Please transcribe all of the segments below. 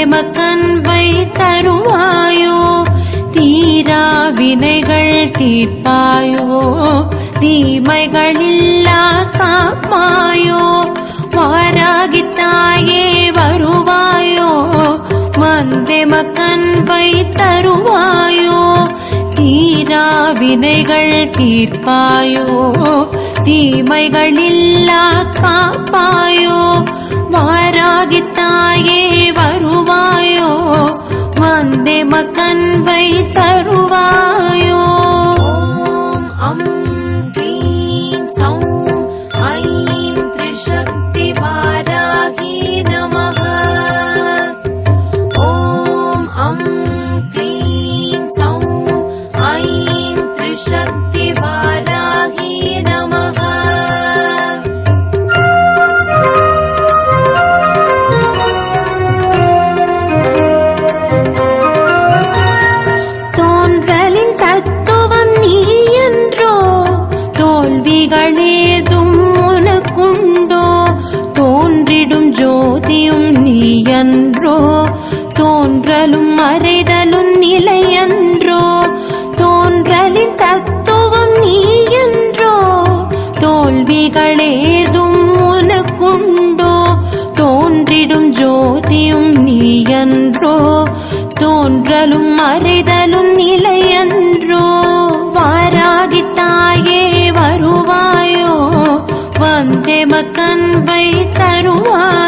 பிரேம கண்பை தருவாயோ தீரா வினைகள் தீர்ப்பாயோ தீமைகளில்லா காப்பாயோ வாராகி தாயே வருவாயோ வந்தே மக்கன்பை தருவாயோ தீரா வினைகள் தீர்ப்பாயோ தீமைகளில்லா காப்பாயோ வாராகி वायौ ॐ अन्ति सौः ऐ त्रिशक्तिवारागी नमः ॐ अं தோன்றலும் மறைதலும் நிலையன்றோ தோன்றலின் தத்துவம் நீ என்றோ தோல்விகளேதும் உனக்குண்டோ தோன்றிடும் ஜோதியும் நீ என்றோ தோன்றலும் மறைதலும் நிலையன்றோ வாராகி தாயே வருவாயோ வந்தே மக்கன்பை தருவாய்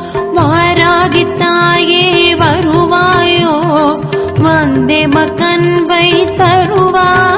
தந்தே மகன் வை தருவார்